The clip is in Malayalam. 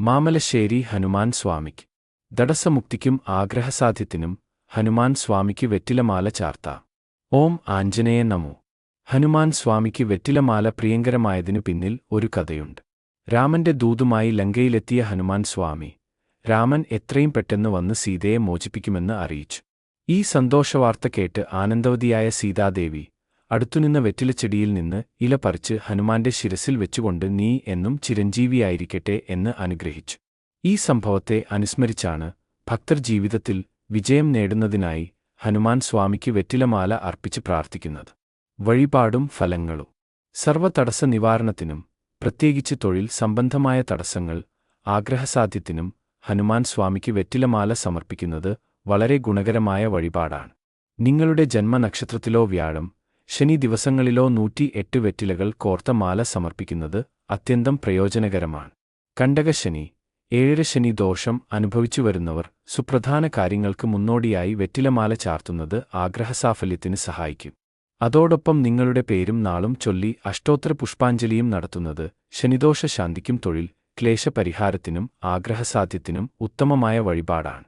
മാമലശ്ശേരി ഹനുമാൻ സ്വാമിക്ക്. തടസ്സമുക്തിക്കും ആഗ്രഹസാധ്യത്തിനും ഹനുമാൻ സ്വാമിക്ക് വെറ്റിലമാല ചാർത്ത. ഓം ആഞ്ജനേയ നമോ. ഹനുമാൻ സ്വാമിക്ക് വെറ്റിലമാല പ്രിയങ്കരമായതിനു പിന്നിൽ ഒരു കഥയുണ്ട്. രാമന്റെ ദൂതുമായി ലങ്കയിലെത്തിയ ഹനുമാൻ സ്വാമി രാമൻ എത്രയും പെട്ടെന്ന് വന്ന് സീതയെ മോചിപ്പിക്കുമെന്ന് അറിയിച്ചു. ഈ സന്തോഷവാർത്ത കേട്ട് ആനന്ദവതിയായ സീതാദേവി അടുത്തുനിന്ന വെറ്റിലച്ചെടിയിൽ നിന്ന് ഇല പറിച്ച് ഹനുമാന്റെ ശിരസിൽ വെച്ചുകൊണ്ട് നീ എന്നും ചിരഞ്ജീവിയായിരിക്കട്ടെ എന്ന് അനുഗ്രഹിച്ചു. ഈ സംഭവത്തെ അനുസ്മരിച്ചാണ് ഭക്തർ ജീവിതത്തിൽ വിജയം നേടുന്നതിനായി ഹനുമാൻ സ്വാമിക്ക് വെറ്റിലമാല അർപ്പിച്ച് പ്രാർത്ഥിക്കുന്നത്. വഴിപാടും ഫലങ്ങളും. സർവതടസ്സ നിവാരണത്തിനും പ്രത്യേകിച്ച് തൊഴിൽ സംബന്ധമായ തടസ്സങ്ങൾ ആഗ്രഹസാധ്യത്തിനും ഹനുമാൻ സ്വാമിക്ക് വെറ്റിലമാല സമർപ്പിക്കുന്നത് വളരെ ഗുണകരമായ വഴിപാടാണ്. നിങ്ങളുടെ ജന്മനക്ഷത്രത്തിലോ വ്യാഴം ശനി ദിവസങ്ങളിലോ നൂറ്റി എട്ട് വെറ്റിലകൾ കോർത്ത മാല സമർപ്പിക്കുന്നത് അത്യന്തം പ്രയോജനകരമാണ്. കണ്ടകശനി ഏഴര ശനി ദോഷം അനുഭവിച്ചു വരുന്നവർ സുപ്രധാന കാര്യങ്ങൾക്ക് മുന്നോടിയായി വെറ്റിലമാല ചാർത്തുന്നത് ആഗ്രഹസാഫല്യത്തിന് സഹായിക്കും. അതോടൊപ്പം നിങ്ങളുടെ പേരും നാളും ചൊല്ലി അഷ്ടോത്തര പുഷ്പാഞ്ജലിയും നടത്തുന്നത് ശനിദോഷ ശാന്തിക്കും തൊഴിൽ ക്ലേശപരിഹാരത്തിനും ആഗ്രഹസാധ്യത്തിനും ഉത്തമമായ വഴിപാടാണ്.